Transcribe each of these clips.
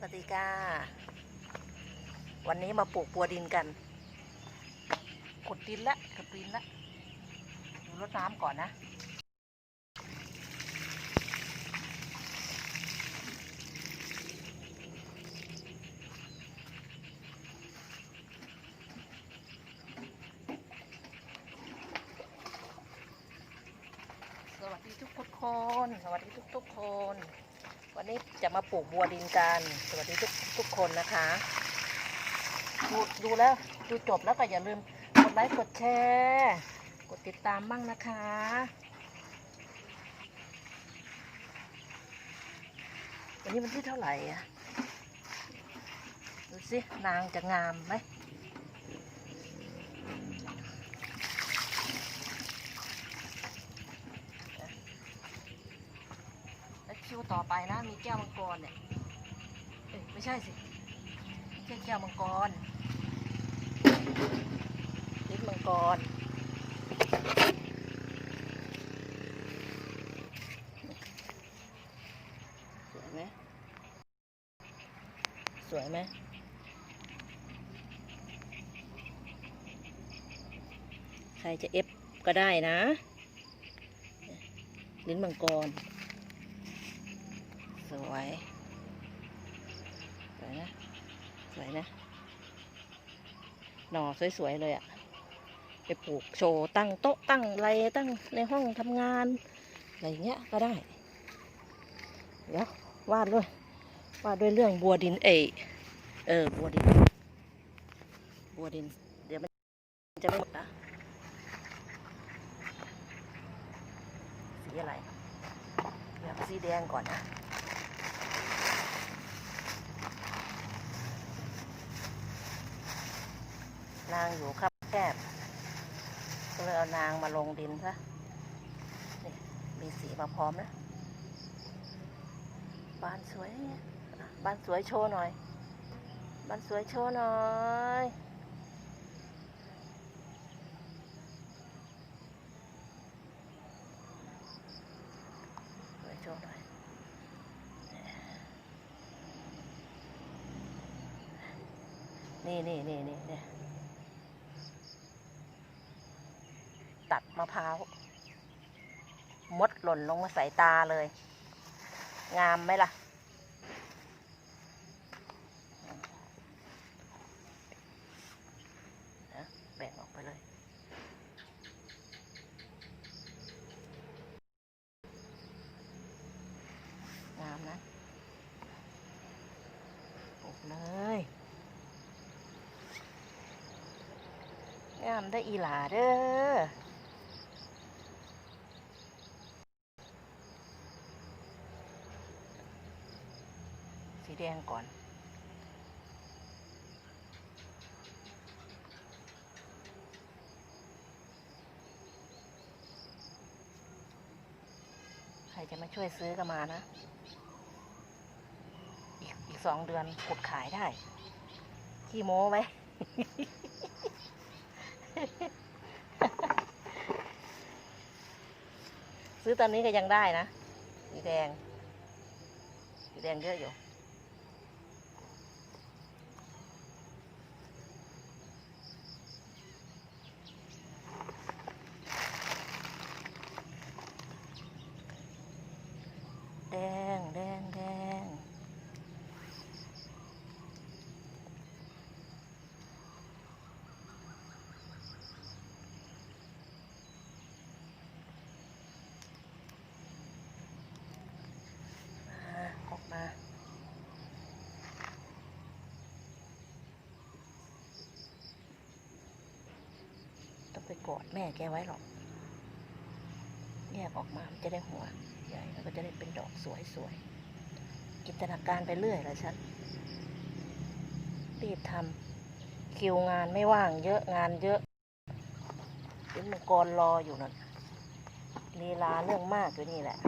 สวัสดีค่ะ วันนี้มาปลูกบัวดินกันขุดดินละขุดดินละดูรดน้ำก่อนนะ สวัสดีทุกคน สวัสดีทุกทุกๆคน วันนี้จะมาปลูกบัวดินกัน สวัสดีทุกทุกคนนะคะดูดูแล้วดูจบแล้วก็อย่าลืมกดไลค์กดแชร์กดติดตามบ้างนะคะ วันนี้วันที่เท่าไหร่อะดูสินางจะงามไหมแล้วคิวต่ อไปนะ มีแก้วมังกรเนี่ยเอ้ยไม่ใช่สิไม่ใช่แก้วมังกรลิ้นมังกรสวยไหมสวยไหมใครจะเอฟก็ได้นะ ลิ้นมังกร สวย สวยนะ สวยนะ หน่อสวยๆเลยอะไปปลูกโชว์ตั้งโต๊ะตั้งอะไรตั้งในห้องทำงาน อะไรเงี้ยก็ได้ เดี๋ยววาดด้วย วาดด้วยเรื่องบัวดินเอเออ บัวดิน บัวดิน เดี๋ยวมันจะไม่หมดนะสีอะไร เดี๋ยวสีแดงก่อนนะ นางอยู่ครับแคบก็เลยเอานางมาลงดินซะนี่มีสีมาพร้อมแล้วบานสวยเนี่ยอะบานสวยโชว์หน่อยบานสวยโชว์หน่อยสวยโชว์หน่อยนี่นี่นี่นี่เนี่ยตัด มะพร้าวมดหล่นลงมาใส่ตาเลย งามไหมล่ะ แบ่งออกไปเลย งามนะปลูกเลย งามได้อีหลาเด้อ แดงก่อน ใครจะมาช่วยซื้อก็มานะ อีกอีกสองเดือนกดขายได้ ขี้โม้ไหมซื้อตอนนี้ก็ยังได้นะสีแดงสีแดงเยอะอยู่ แดง แดง แดง มาออกมา ต้องไปกอดแม่แกไว้หรอก แยกออกมามันจะได้หัวใหญ่แล้วก็จะได้เป็นดอกสวยสวยๆจินตนาการไปเรื่อยเลยฉันรีบทำคิวงานไม่ว่างเยอะงานเยอะเป็นมังกรรออยู่นั่นลีลาเรื่องมากอยู่นี่แหละ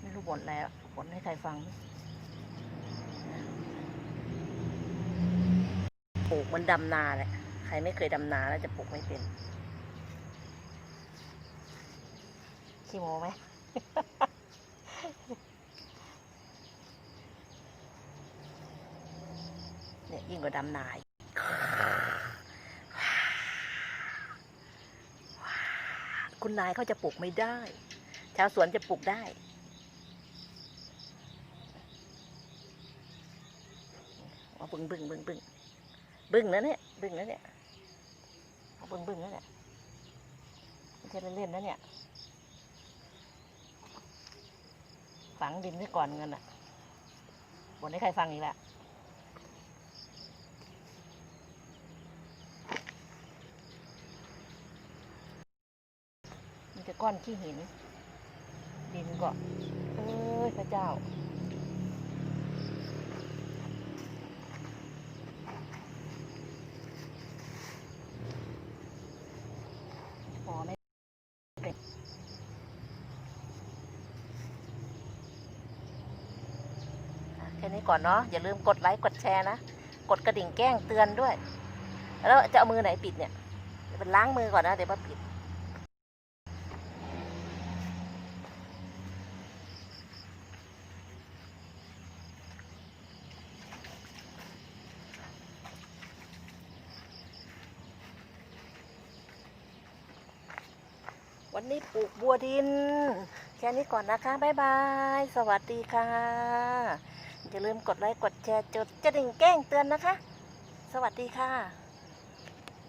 ไม่รู้บ่นแล้วบ่นให้ใครฟัง ลูกมันดำนาแหลยใครไม่เคยดำนาแล้วจะปลูกไม่เป็นขี้โมไหมเนี่ยยิ่งกว่าดำนาคุณนายเขาจะปลูกไม่ได้ ชาวสวนจะปลูกได้บึงบึงบึงบึง บึ้งนะเนี่ยบึ้งนะเนี่ยบึ้งบึ้งนะเนี่ยไม่ใช่เล่นๆนะเนี่ย ฝังดินไว้ก่อนเงินอะบนให้ใครฟังอีกแล้วมันจะก้อนขี้หิน ดินก็เอ้ยพระเจ้า พอไม่เป็นอะแค่นี้ก่อนเนาะอย่าลืมกดไลค์กดแชร์นะ กดกระดิ่งแจ้งเตือนด้วย แล้วจะเอามือไหนปิดเนี่ยเดี๋ยวไปล้างมือก่อนนะเดี๋ยวมาปิดวันนี้ปลูกบัวดิน แค่นี้ก่อนนะคะ บ๊ายบาย สวัสดีค่ะ อย่าลืมกดไลค์กดแชร์จดกระดิ่งแก้งเตือนนะคะ สวัสดีค่ะ